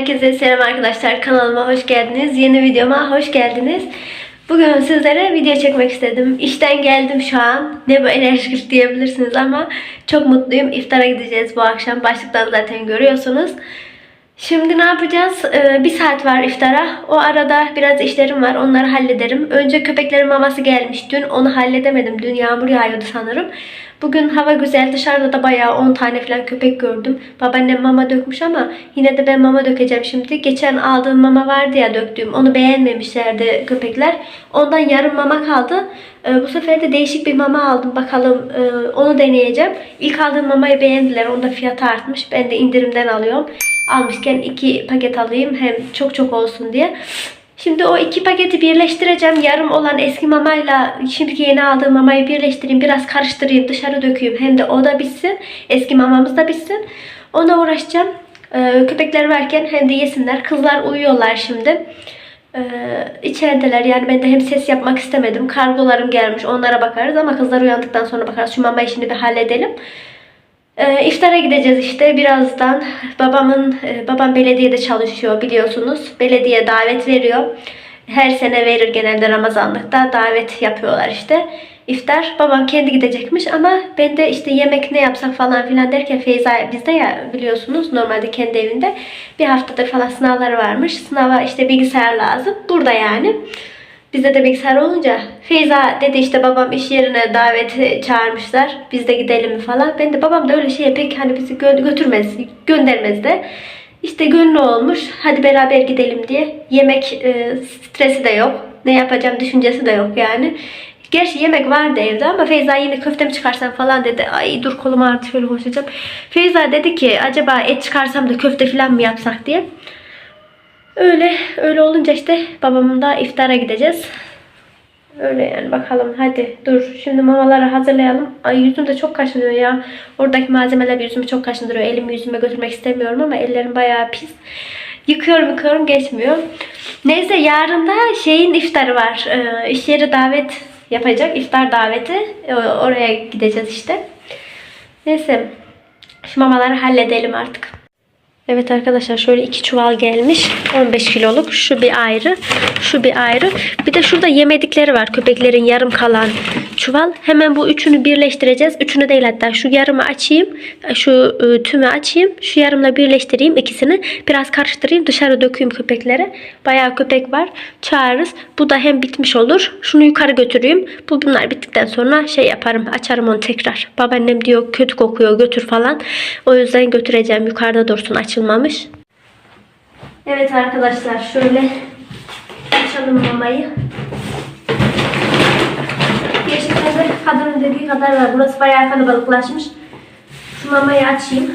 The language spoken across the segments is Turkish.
Herkese selam arkadaşlar. Kanalıma hoş geldiniz. Yeni videoma hoş geldiniz. Bugün sizlere video çekmek istedim. İşten geldim şu an. Ne bu enerjik diyebilirsiniz ama çok mutluyum. İftara gideceğiz bu akşam. Başlıktan zaten görüyorsunuz. Şimdi ne yapacağız? Ee, bir saat var iftara. O arada biraz işlerim var. Onları hallederim. Önce köpeklerin maması gelmiş dün. Onu halledemedim. Dün yağmur yağıyordu sanırım. Bugün hava güzel. Dışarıda da bayağı 10 tane falan köpek gördüm. Babaannem mama dökmüş ama yine de ben mama dökeceğim şimdi. Geçen aldığım mama vardı ya döktüğüm. Onu beğenmemişlerdi köpekler. Ondan yarım mama kaldı. Ee, bu sefer de değişik bir mama aldım. Bakalım e, onu deneyeceğim. İlk aldığım mamayı beğendiler. Onda fiyatı artmış. Ben de indirimden alıyorum. Almışken iki paket alayım. Hem çok çok olsun diye. Şimdi o iki paketi birleştireceğim. Yarım olan eski mamayla şimdiki yeni aldığım mamayı birleştireyim. Biraz karıştırayım. Dışarı dökeyim. Hem de o da bitsin. Eski mamamız da bitsin. Ona uğraşacağım. Ee, köpekler varken hem de yesinler. Kızlar uyuyorlar şimdi. Ee, içerideler yani ben de hem ses yapmak istemedim. Kargolarım gelmiş onlara bakarız ama kızlar uyandıktan sonra bakarız. Şu mamayı şimdi bir halledelim. Ee, iftara gideceğiz işte birazdan. Babamın e, babam belediyede çalışıyor biliyorsunuz. Belediye davet veriyor. Her sene verir genelde Ramazanlıkta davet yapıyorlar işte. İftar babam kendi gidecekmiş ama ben de işte yemek ne yapsak falan filan derken Feyza bizde ya biliyorsunuz normalde kendi evinde bir haftadır falan sınavları varmış. Sınava işte bilgisayar lazım. Burada yani. Bizde de bilgisayar olunca Feyza dedi işte babam iş yerine davet çağırmışlar. Biz de gidelim falan. Ben de babam da öyle şeye pek hani bizi gö- götürmez, göndermez de. İşte gönlü olmuş. Hadi beraber gidelim diye. Yemek e, stresi de yok. Ne yapacağım düşüncesi de yok yani. Gerçi yemek vardı evde ama Feyza yine köfte mi çıkarsam falan dedi. Ay dur kolum ağrıdı şöyle koşacağım. Feyza dedi ki acaba et çıkarsam da köfte falan mı yapsak diye. Öyle öyle olunca işte babamın da iftara gideceğiz. Öyle yani bakalım hadi dur şimdi mamaları hazırlayalım. Ay yüzüm de çok kaşınıyor ya. Oradaki malzemeler yüzümü çok kaşındırıyor. Elimi yüzüme götürmek istemiyorum ama ellerim bayağı pis. Yıkıyorum yıkıyorum geçmiyor. Neyse yarın da şeyin iftarı var. Ee, iş yeri davet yapacak. iftar daveti. Oraya gideceğiz işte. Neyse. Şu mamaları halledelim artık. Evet arkadaşlar şöyle iki çuval gelmiş. 15 kiloluk. Şu bir ayrı. Şu bir ayrı. Bir de şurada yemedikleri var. Köpeklerin yarım kalan çuval. Hemen bu üçünü birleştireceğiz. Üçünü değil hatta. Şu yarımı açayım. Şu e, tümü açayım. Şu yarımla birleştireyim ikisini. Biraz karıştırayım. Dışarı dökeyim köpeklere. Bayağı köpek var. Çağırırız. Bu da hem bitmiş olur. Şunu yukarı götüreyim. Bu bunlar bittikten sonra şey yaparım. Açarım onu tekrar. Babaannem diyor kötü kokuyor götür falan. O yüzden götüreceğim. Yukarıda dursun açılmamış. Evet arkadaşlar şöyle açalım mamayı. Gerçekten de kadının dediği kadar var. Burası bayağı kalabalıklaşmış. Şu mamayı açayım.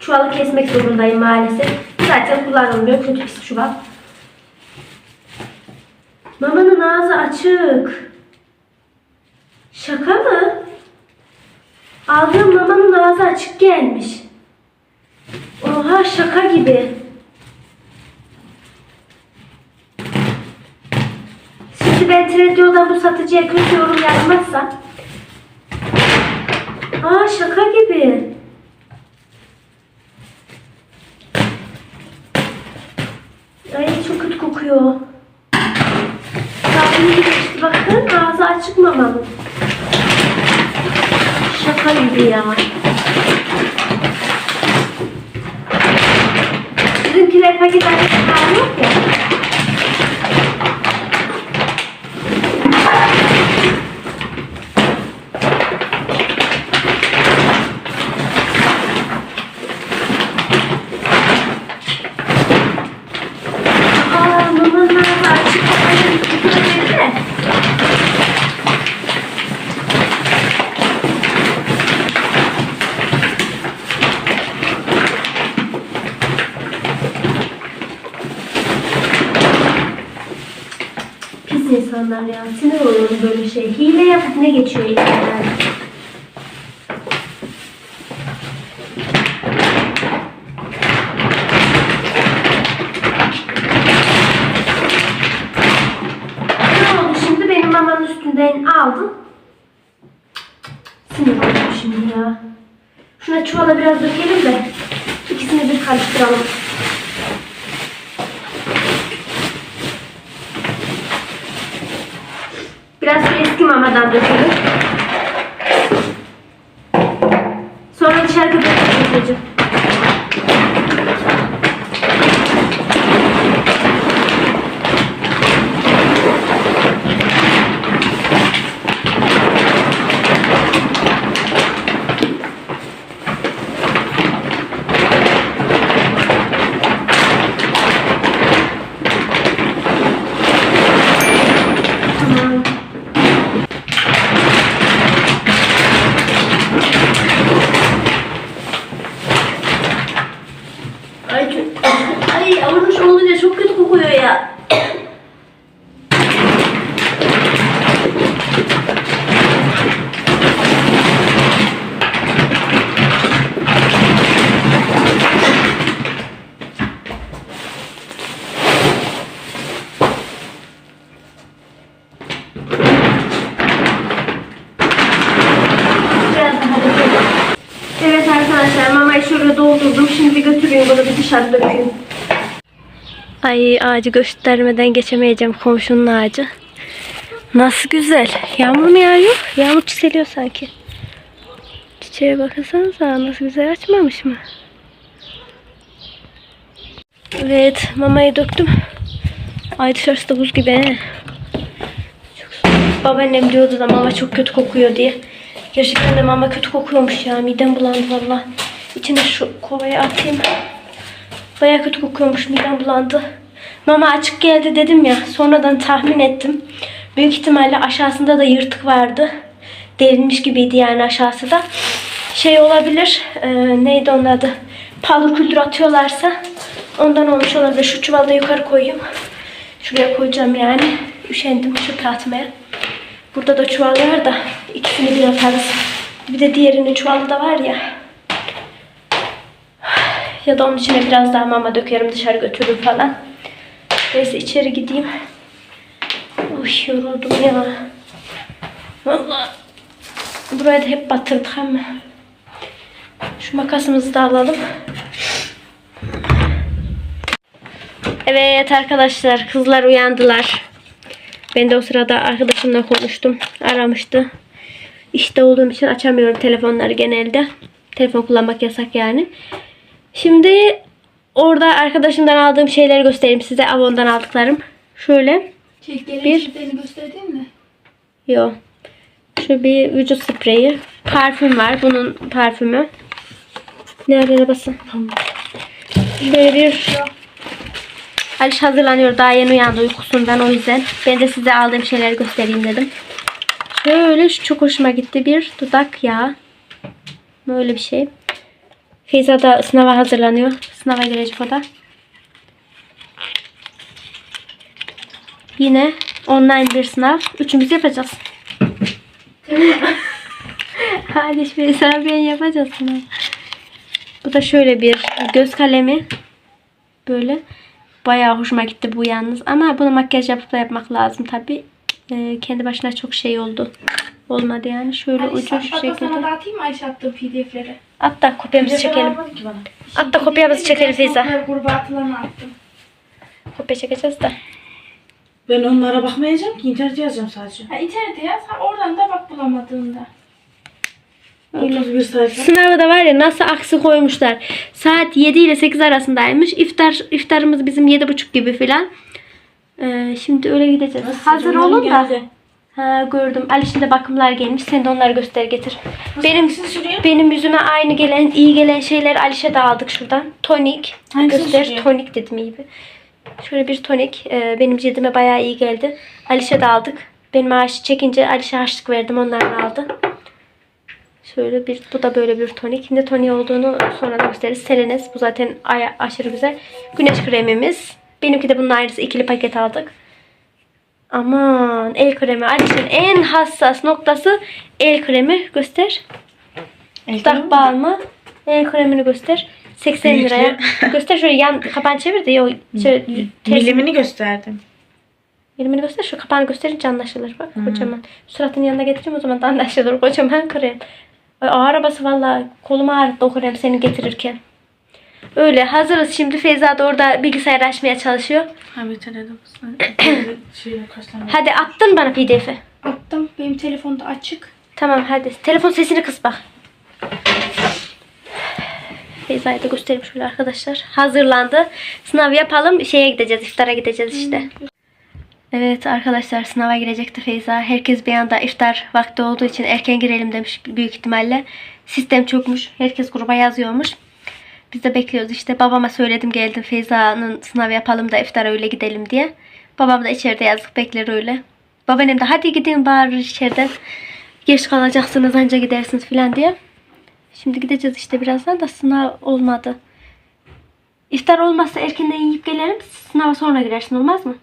Çuvalı kesmek zorundayım maalesef. Zaten kullanılmıyor. Kötü pis çuval. Mamanın ağzı açık. Şaka mı? Aldığım mamanın ağzı açık gelmiş. Oha şaka gibi. Şimdi ben Trendyol'dan bu satıcıya kötü yorum yazmazsam. Aa şaka gibi. Ay çok kötü kokuyor. Gibi işte bakın ağzı açık mamanın. Şaka gibi ya. Bizimkiler paket hali yok ya. Aa, mamanın ağzı açık. Ay, kötü de. Pis insanlar ya. Sinir oluyorum böyle şey. Hile yapıp ne geçiyor elinden? Ne oldu şimdi? Benim mamanın üstünden aldın. Sinir oldum şimdi ya. Şuna çuvala biraz dökelim de ikisini bir karıştıralım. Biraz eski mamadan dökelim. Sonra dışarı köpürecek. Tamam. Ay çok... Ay avurmuş olunca çok kötü kokuyor ya. Biraz daha dökelim. Evet arkadaşlar mamayı şöyle doldurdum. Şimdi götüreyim bunu bir dışarı dökeyim. Ay ağacı göstermeden geçemeyeceğim komşunun ağacı. Nasıl güzel. Yağmur mu yağıyor? Yağmur çiseliyor sanki. Çiçeğe bakırsanıza nasıl güzel açmamış mı? Evet mamayı döktüm. Ay dışarısı da buz gibi he. Çok soğuk. Babaannem diyordu da mama çok kötü kokuyor diye. Gerçekten de mama kötü kokuyormuş ya. Midem bulandı valla. İçine şu kovaya atayım. Baya kötü kokuyormuş. Midem bulandı. Mama açık geldi dedim ya. Sonradan tahmin ettim. Büyük ihtimalle aşağısında da yırtık vardı. Delinmiş gibiydi yani aşağısı da. Şey olabilir. e, neydi onun adı? Palur küldür atıyorlarsa ondan olmuş olabilir. Şu çuvalı da yukarı koyayım. Şuraya koyacağım yani. Üşendim çöpe atmaya. Burada da çuval var da ikisini bir atarız. Bir de diğerinin çuvalı da var ya. Ya da onun içine biraz daha mama dökerim dışarı götürürüm falan. Neyse içeri gideyim. Uy yoruldum ya. Valla. Buraya da hep batırdık ama. Şu makasımızı da alalım. Evet arkadaşlar kızlar uyandılar. Ben de o sırada arkadaşımla konuştum. Aramıştı. İşte olduğum için açamıyorum telefonları genelde. Telefon kullanmak yasak yani. Şimdi orada arkadaşımdan aldığım şeyleri göstereyim size. Avon'dan aldıklarım. Şöyle. Çeklerin Bir. çiftlerini gösterdin mi? Yo. Şu bir vücut spreyi. Parfüm var. Bunun parfümü. Nerede basın? Böyle bir Aliş hazırlanıyor. Daha yeni uyandı uykusundan o yüzden. Ben de size aldığım şeyleri göstereyim dedim. Şöyle şu çok hoşuma gitti. Bir dudak yağı. Böyle bir şey. Feyza da sınava hazırlanıyor. Sınava girecek o da. Yine online bir sınav. Üçümüz yapacağız. Hadi Feyza ben yapacağız sınav. Bu da şöyle bir göz kalemi. Böyle. Bayağı hoşuma gitti bu yalnız. Ama bunu makyaj yapıp da yapmak lazım tabi. kendi başına çok şey oldu. Olmadı yani. Şöyle ucu şu Hatta sana şekilde. dağıtayım mı Ayşe attığı pdf'leri? Hatta kopyamızı çekelim. Hatta kopyamızı çekelim Feyza. Gruba atılanı attım. Kopya çekeceğiz de. Ben onlara bakmayacağım ki internete yazacağım sadece. Ha, internete yaz. Ha, oradan da bak bulamadığında. 31 sayfa. Sınavı da var ya nasıl aksi koymuşlar. Saat 7 ile 8 arasındaymış. İftar iftarımız bizim 7.30 gibi filan. Ee, şimdi öyle gideceğiz. Hazır olun da. geldi. Ha gördüm. Aliş'in de bakımlar gelmiş. Sen de onları göster getir. Benim sürüyor? benim yüzüme aynı gelen, iyi gelen şeyler Aliş'e de aldık şuradan. Tonik. Hangisini göster. sürüyor? Tonik dedim iyi bir. Şöyle bir tonik. Ee, benim cildime bayağı iyi geldi. Aliş'e de aldık. Benim ağaç çekince Aliş'e harçlık verdim. Onlardan aldı. Şöyle bir, bu da böyle bir tonik. Ne toniği olduğunu sonra da gösteririz. Selenes. Bu zaten aşırı güzel. Güneş kremimiz. Benimki de bunun aynısı. ikili paket aldık. Aman el kremi. Aliş'in en hassas noktası el kremi. Göster. Dudak balmı. El kremini göster. 80 Büyüklü. liraya. göster şöyle yan kapağını çevir de. Yok, şöyle ters- Milimini gösterdim. Elimini göster. Şu kapağını gösterince anlaşılır. Bak kocaman. Suratın yanına getireyim o zaman da anlaşılır. Kocaman krem. Ay, arabası valla koluma ağrıttı o krem seni getirirken. Öyle hazırız şimdi Feyza da orada bilgisayar açmaya çalışıyor. Ha bir tane de şey kaç tane? Hadi attın bana pdf'i. Attım. Benim telefonda açık. Tamam hadi. Telefon sesini kıs bak. Feyza'yı da göstereyim şöyle arkadaşlar. Hazırlandı. Sınav yapalım. Şeye gideceğiz. iftara gideceğiz işte. Evet arkadaşlar sınava girecekti Feyza. Herkes bir anda iftar vakti olduğu için erken girelim demiş büyük ihtimalle. Sistem çökmüş. Herkes gruba yazıyormuş. Biz de bekliyoruz işte. Babama söyledim geldim Feyza'nın sınav yapalım da iftara öyle gidelim diye. Babam da içeride yazık bekler öyle. Babaannem de hadi gidin bari içeriden. Geç kalacaksınız anca gidersiniz filan diye. Şimdi gideceğiz işte birazdan da sınav olmadı. İftar olmazsa erkenden yiyip gelelim. Sınava sonra girersin olmaz mı?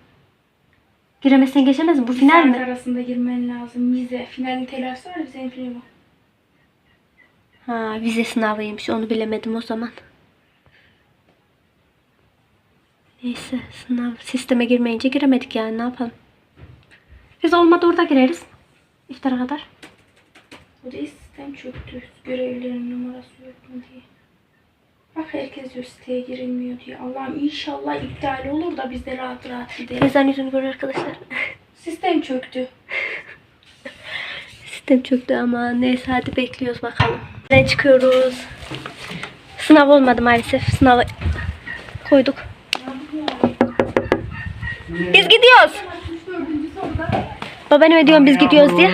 Giremezsen geçemez mi? Bu final mi? arasında girmen lazım. Vize. Finalin telaşı var vizenin finali var. Ha vize sınavıymış onu bilemedim o zaman. Neyse sınav sisteme girmeyince giremedik yani ne yapalım. Biz olmadı orada gireriz. İftara kadar. O da sistem çöktü. Görevlilerin numarası yok mu diye. Bak herkes diyor siteye girilmiyor diye. Allah'ım inşallah iptal olur da biz de rahat rahat gidelim. Feyza'nın yüzünü görüyor arkadaşlar. Sistem çöktü. Sistem çöktü ama neyse hadi bekliyoruz bakalım. Ne çıkıyoruz. Sınav olmadı maalesef. Sınavı koyduk. Biz gidiyoruz. Babaanneme diyorum biz gidiyoruz diye.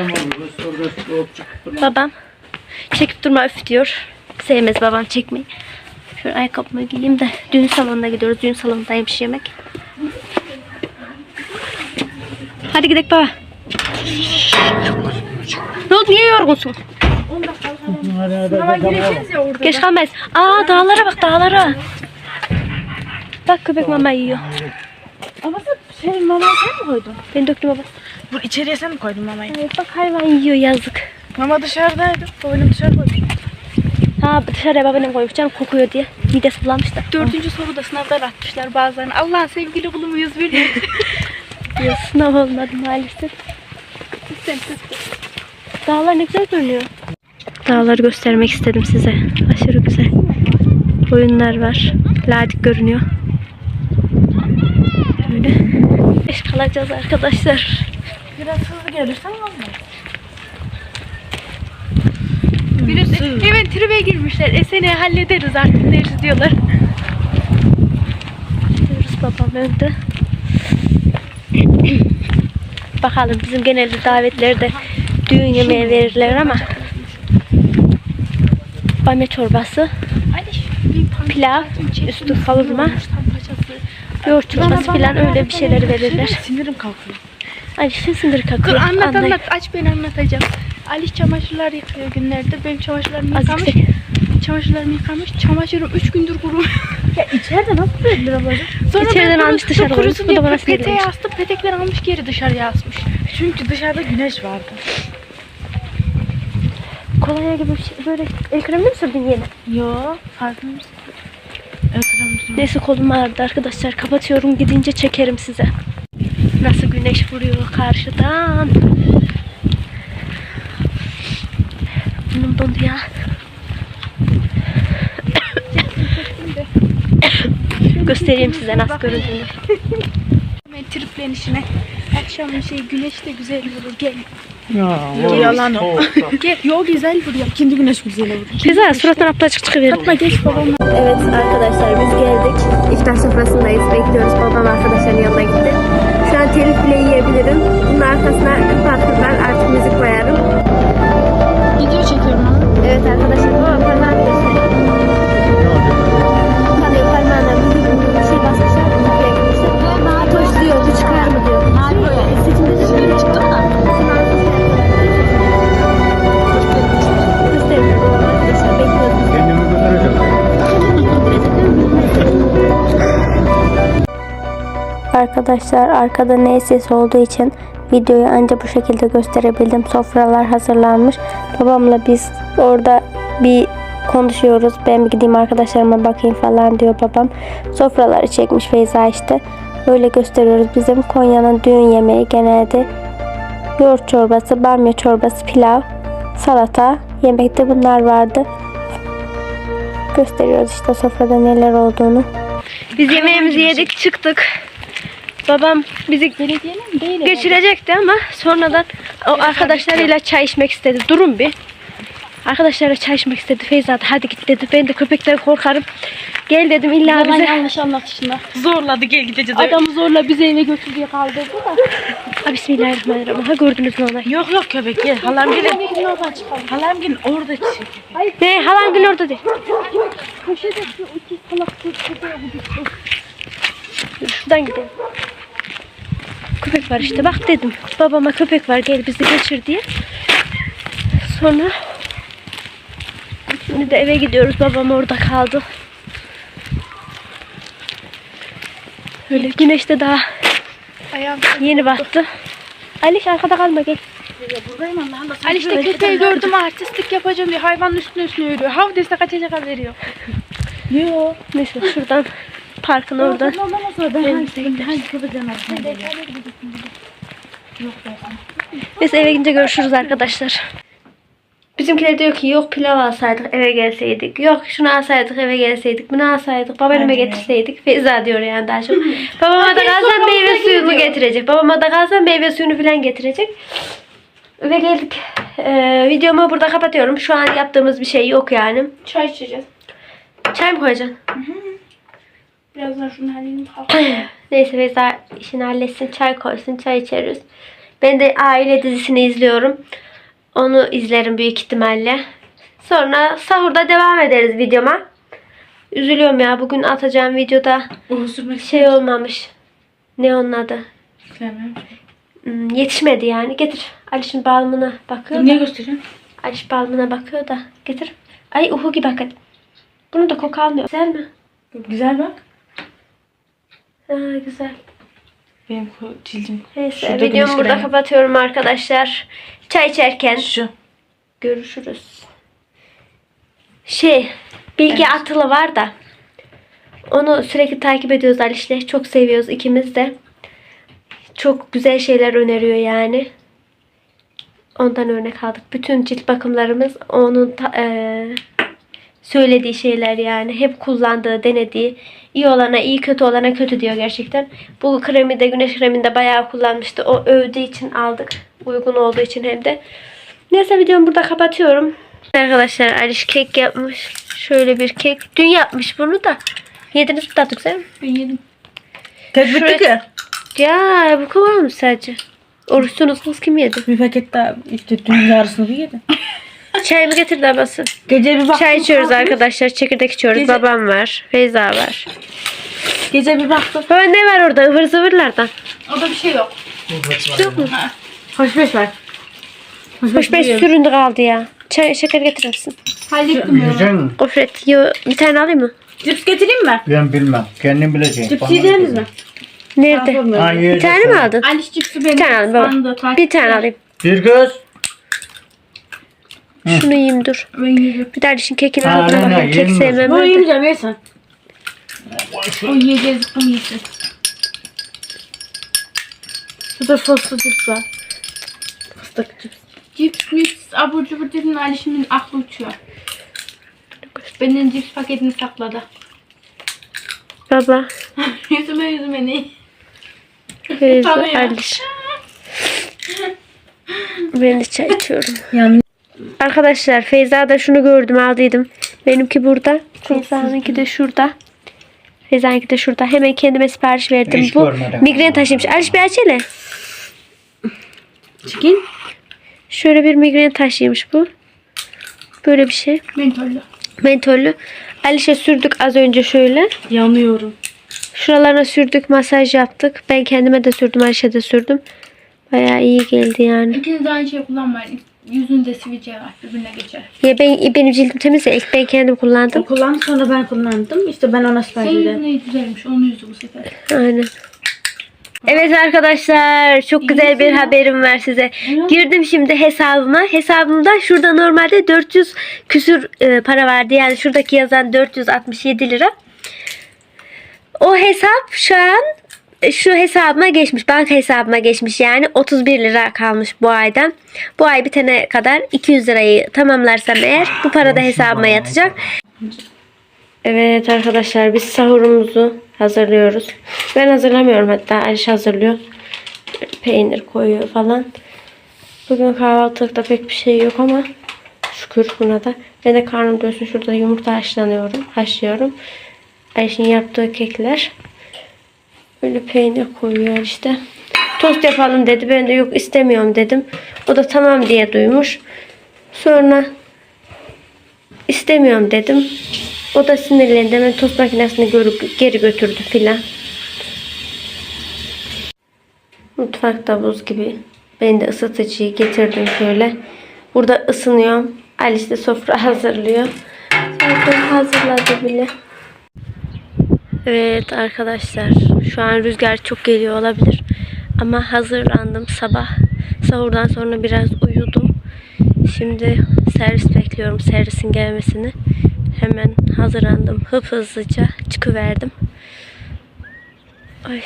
Babam çekip durma öf diyor. Sevmez babam çekmeyi. Şöyle ayakkabımı giyeyim de düğün salonuna gidiyoruz. Düğün salonundaymış yemek. Hadi gidelim baba. Ne oldu niye yorgunsun? Geç kalmayız. Aa dağlara bak dağlara. Bak köpek mama yiyor. Ama şey mamayı sen mi koydun? Ben döktüm baba. Bu içeriye sen mi koydun mamayı? Evet, bak hayvan yiyor yazık. Mama dışarıdaydı. Babam dışarı koymuş. Ha dışarıya babaannem koymuş canım kokuyor diye. Midesi bulanmış da. Dördüncü soruda sınavdan atmışlar bazılarını. Allah'ın sevgili kulumuyuz bir Diyor, sınav olmadı maalesef. Çöktü. Dağlar ne güzel görünüyor. Dağları göstermek istedim size. Aşırı güzel. Oyunlar var. Ladik görünüyor. Böyle. Beş kalacağız arkadaşlar. Biraz hızlı gelirsen olmaz. Birisi hemen tribe girmişler. E seni hallederiz artık deriz diyorlar. Gidiyoruz babam önde. Bakalım bizim genelde davetlerde düğün yemeği verirler ama bamya çorbası, pilav, üstü kavurma, yoğurt çorbası falan öyle bir şeyler verirler. Sinirim kalkıyor. Ay şimdi sindir Dur anlat Anlayın. anlat aç ben anlatacağım. Ali çamaşırlar yıkıyor günlerde. Benim çamaşırlarımı Az yıkamış. yüksek. Çamaşırlarımı yıkamış. Çamaşırım 3 gündür kuru. Ya içeride nasıl verilir ablacığım? Sonra İçeriden ben almış dışarı koymuş. Bu da bana peteğe sinirlenmiş. astım. Petekleri almış geri dışarıya asmış. Çünkü dışarıda güneş vardı. Kolonya gibi bir şey, böyle el kremini mi sürdün yeni? Yo farkında mısın? Neyse kolum ağrıdı arkadaşlar. Kapatıyorum gidince çekerim size. Nasıl güneş vuruyor karşıdan. Burnum dondu ya. Göstereyim size nasıl göründüğünü. Triplenişine. Akşam şey güneş de güzel vurur. Gel. Ya, yalan o. Gel. Yo güzel vuruyor. Kendi güneş güzel olur. Feza surattan aptacık çıkıverir. Fatma geç babamla. Evet arkadaşlar biz geldik. İftar sofrasındayız. Bekliyoruz. Babam arkadaşların yanına gitti. Şu an telif bile yiyebilirim. Bunun arkasına kapatırlar. Arkadaşlar arkada ne ses olduğu için videoyu ancak bu şekilde gösterebildim. Sofralar hazırlanmış. Babamla biz orada bir konuşuyoruz. Ben gideyim arkadaşlarıma bakayım falan diyor babam. Sofraları çekmiş Feyza işte. Öyle gösteriyoruz. Bizim Konya'nın düğün yemeği genelde yoğurt çorbası, bamya çorbası, pilav, salata, yemekte bunlar vardı. Gösteriyoruz işte sofrada neler olduğunu. Biz yemeğimizi yedik çıktık. Babam bizi geçirecekti ama sonradan o arkadaşlarıyla çay içmek istedi. Durun bir. Arkadaşlarla çay içmek istedi. Feyza da hadi git dedi. Ben de köpekten korkarım. Gel dedim illa Yalan bize. yanlış anlatışında. Zorladı gel gideceğiz. Adamı zorla bizi eve götür diye kaldırdı da. Ha, Bismillahirrahmanirrahim. Ha gördünüz mü olayı? Yok yok köpek gel. Halam gelin. Halam gelin oradaki şey. Ne halan gül orada değil. Köşede şu iki salak köpeğe bu düştü. Dur, Şuradan gidelim. Köpek var işte bak dedim. Babama köpek var gel bizi geçir diye. Sonra şimdi de eve gidiyoruz. Babam orada kaldı. Öyle güneş de daha Ayağım. yeni battı. Aliş arkada kalma gel. Buradayım Allah'ım da. Ali işte köpeği gördüm artistlik yapacağım diye hayvanın üstüne üstüne yürüyor. Hav dese kaçacak haberi yok. Yok. Neyse şuradan parkın oradan. Ondan sonra ben hangi geliyorum. Biz eve gidince görüşürüz arkadaşlar. Bizimkiler diyor ki yok pilav alsaydık eve gelseydik. Yok şunu alsaydık eve gelseydik. Bunu alsaydık babaanneme getirseydik. Feyza diyor yani daha çok. Babama da kalsam meyve suyunu getirecek. Babama da kalsam meyve suyunu falan getirecek. Ve geldik. Ee, videomu burada kapatıyorum. Şu an yaptığımız bir şey yok yani. Çay içeceğiz. Çay mı koyacaksın? Birazdan şunu halledeyim. Neyse Feyza işini halletsin. Çay koysun. Çay içeriz. Ben de aile dizisini izliyorum. Onu izlerim büyük ihtimalle. Sonra sahurda devam ederiz videoma. Üzülüyorum ya. Bugün atacağım videoda şey olmamış. Ne onun adı? Hmm, yetişmedi yani. Getir. Aliş'in balmına bakıyor Niye da. gösteriyorsun? Aliş balmına bakıyor da. Getir. Ay uhu gibi hadi. Bunu da koku almıyor. Güzel mi? Güzel bak. Ha, güzel. Benim cildim. Neyse Şurada videomu burada kapatıyorum arkadaşlar. Çay içerken Şu. görüşürüz. Şey, Bilge Atılı var da. Onu sürekli takip ediyoruz Aliş'le. Çok seviyoruz ikimiz de. Çok güzel şeyler öneriyor yani. Ondan örnek aldık. Bütün cilt bakımlarımız onun eee, söylediği şeyler yani. Hep kullandığı, denediği. iyi olana iyi, kötü olana kötü diyor gerçekten. Bu kremi de güneş kremini de bayağı kullanmıştı. O övdüğü için aldık. Uygun olduğu için hem de. Neyse videomu burada kapatıyorum. Arkadaşlar Aliş kek yapmış. Şöyle bir kek. Dün yapmış bunu da. Yediniz mi tatlı güzel mi? Ben yedim. Tek bitti ki. Ya bu kadar mı sadece? Oruçsunuz kız kim yedi? Bir paket daha işte dün yarısını bir yedim. Çay mı getirdi abası? Gece bir baktım. Çay içiyoruz kalkmış. arkadaşlar. Çekirdek içiyoruz. Gece- Babam var. Feyza var. Gece bir baktım. Baba ne var orada? ıvır zıvırlardan. O da bir şey yok. Yok mu? Hoş beş var. Hoş beş süründü kaldı ya. Çay şeker getirir misin? Hallettim ya. Yiyecek misin? Gofret. Yo, bir tane alayım mı? Cips getireyim mi? Ben bilmem. Kendim bileceğim. Cips Bana yiyeceğiniz mi? Nerede? Ha, Bir tane mi aldın? Aliş cipsi benim. Bir tane alayım baba. Bir tane alayım. Bir göz. Şunu yiyeyim dur. Ben yedim. Bir tane işin kekini Ha, ne, bakayım. Kek yenmez. sevmem. Bu ben de. yiyeceğim yersen. O yiyeceğiz zıkkım yesin. Şurada soslu cips var. Fıstık cips. Cips, mips, abur cubur dedin Aliş'imin aklı uçuyor. Benim cips paketini sakladı. Baba. yüzüme yüzüme ne? Feyza Tanıyor. Aliş. Ben de çay içiyorum. Yani Arkadaşlar Feyza da şunu gördüm aldıydım. Benimki burada. Feyza'nınki de şurada. Feyza'nınki de şurada. Hemen kendime sipariş verdim. Hiç Bu görmedim. migren taşıymış. Aliş bir aç hele. çıkın. Şöyle bir migren taşıymış bu. Böyle bir şey. Mentollü. Mentollü. Aliş'e sürdük az önce şöyle. Yanıyorum. Şuralarına sürdük, masaj yaptık. Ben kendime de sürdüm, Aliş'e de sürdüm. Bayağı iyi geldi yani. İkiniz de aynı şeyi kullanmayın. Yüzünde sivilce var. Birbirine geçer. Ya ben benim cildim temiz ya. İlk ben kendim O kullandım. kullandı sonra ben kullandım. İşte ben ona sipariş Senin yüzün iyi düzelmiş. Onun yüzü bu sefer. Aynen. Evet arkadaşlar çok güzel bir haberim var size. Girdim şimdi hesabıma. Hesabımda şurada normalde 400 küsür e, para vardı. Yani şuradaki yazan 467 lira. O hesap şu an şu hesabıma geçmiş. Banka hesabıma geçmiş. Yani 31 lira kalmış bu aydan. Bu ay bitene kadar 200 lirayı tamamlarsam eğer bu para da hesabıma yatacak. Evet arkadaşlar biz sahurumuzu hazırlıyoruz. Ben hazırlamıyorum hatta Aliş hazırlıyor. Peynir koyuyor falan. Bugün kahvaltılıkta pek bir şey yok ama şükür buna da. Ben de karnım doysun şurada yumurta haşlanıyorum, haşlıyorum. Ayşe'nin yaptığı kekler. Böyle peynir koyuyor işte. Tost yapalım dedi. Ben de yok istemiyorum dedim. O da tamam diye duymuş. Sonra istemiyorum dedim. O da sinirlendi. Hemen tost makinesini görüp geri götürdü filan. Mutfakta buz gibi. Ben de ısıtıcıyı getirdim şöyle. Burada ısınıyorum. Alice de sofra hazırlıyor. Zaten hazırladı bile. Evet arkadaşlar. Şu an rüzgar çok geliyor olabilir. Ama hazırlandım sabah. Sahurdan sonra biraz uyudum. Şimdi servis bekliyorum. Servisin gelmesini. Hemen hazırlandım. Hıp hızlıca çıkıverdim. Ay.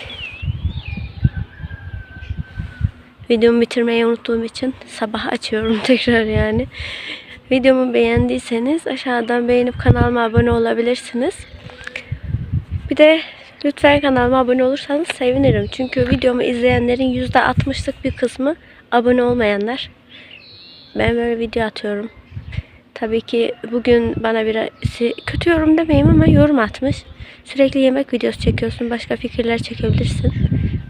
Videomu bitirmeyi unuttuğum için sabah açıyorum tekrar yani. Videomu beğendiyseniz aşağıdan beğenip kanalıma abone olabilirsiniz. Bir de lütfen kanalıma abone olursanız sevinirim. Çünkü videomu izleyenlerin %60'lık bir kısmı abone olmayanlar. Ben böyle video atıyorum. Tabii ki bugün bana birisi kötü yorum demeyeyim ama yorum atmış. Sürekli yemek videosu çekiyorsun. Başka fikirler çekebilirsin.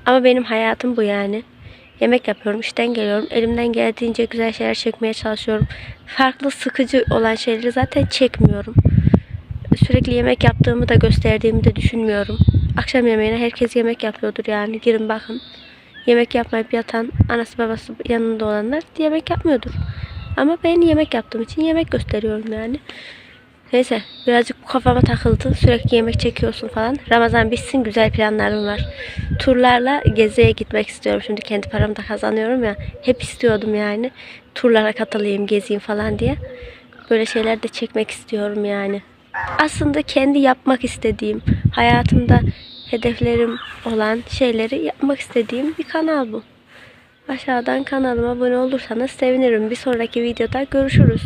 Ama benim hayatım bu yani. Yemek yapıyorum, işten geliyorum. Elimden geldiğince güzel şeyler çekmeye çalışıyorum. Farklı sıkıcı olan şeyleri zaten çekmiyorum. Sürekli yemek yaptığımı da gösterdiğimi de düşünmüyorum. Akşam yemeğine herkes yemek yapıyordur yani. Girin bakın. Yemek yapmayıp yatan anası babası yanında olanlar yemek yapmıyordur. Ama ben yemek yaptığım için yemek gösteriyorum yani. Neyse birazcık bu kafama takıldı. Sürekli yemek çekiyorsun falan. Ramazan bitsin güzel planlarım var. Turlarla geziye gitmek istiyorum. Şimdi kendi paramı da kazanıyorum ya. Hep istiyordum yani. Turlara katılayım, gezeyim falan diye. Böyle şeyler de çekmek istiyorum yani. Aslında kendi yapmak istediğim, hayatımda hedeflerim olan şeyleri yapmak istediğim bir kanal bu. Aşağıdan kanalıma abone olursanız sevinirim. Bir sonraki videoda görüşürüz.